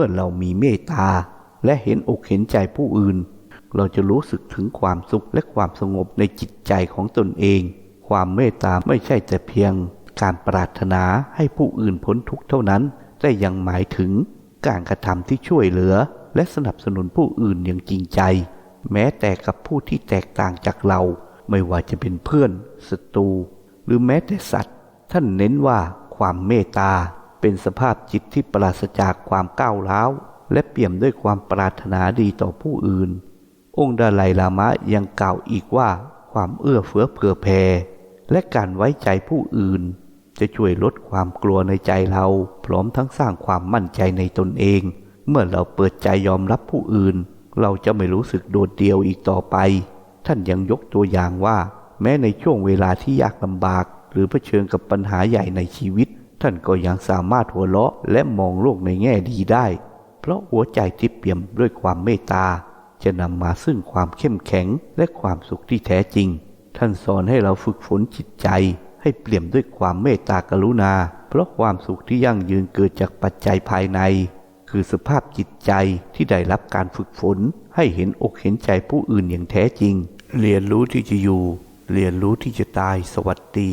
มื่อเรามีเมตตา และเห็นอกเห็นใจผู้อื่น เราจะรู้สึกถึงความสุขและความสงบในจิตใจของตนเอง ความเมตตาไม่ใช่แต่เพียง การปรารถนาให้ผู้อื่นพ้นทุกข์เท่านั้น แต่ยังหมายถึงการกระทำที่ช่วยเหลือ และสนับสนุนผู้อื่นอย่างจริงใจ แม้แต่กับผู้ที่แตกต่างจากเรา ไม่ว่าจะเป็นเพื่อนศัตรูหรือแม้แต่สัตว์ ท่านเน้นว่าความเมตตา เป็นสภาพจิตที่ปราศจากความก้าวร้าวและเปี่ยมด้วยความปรารถนาดีต่อผู้อื่น องค์ดาไลลามะยังกล่าวอีกว่าความเอื้อเฟื้อเผื่อแผ่และการไว้ใจผู้อื่น จะช่วยลดความกลัวในใจเรา พร้อมทั้งสร้างความมั่นใจในตนเอง เมื่อเราเปิดใจยอมรับผู้อื่น เราจะไม่รู้สึกโดดเดี่ยวอีกต่อไป ท่านยังยกตัวอย่างว่า แม้ในช่วงเวลาที่ยากลำบาก หรือเผชิญกับปัญหาใหญ่ในชีวิต ท่านก็ยังสามารถหัวเราะและมองโลกในแง่ดีได้ เพราะหัวใจที่เปี่ยมด้วยความเมตตา จะนำมาซึ่งความเข้มแข็งและความสุขที่แท้จริง ท่านสอนให้เราฝึกฝนจิตใจ ให้เปี่ยมด้วยความเมตตากรุณา เพราะความสุขที่ยั่งยืนเกิดจากปัจจัยภายใน คือสภาพจิตใจที่ได้รับการฝึกฝน ให้เห็นอกเห็นใจผู้อื่นอย่างแท้จริง เรียนรู้ที่จะอยู่ เรียนรู้ที่จะตายสวัสดี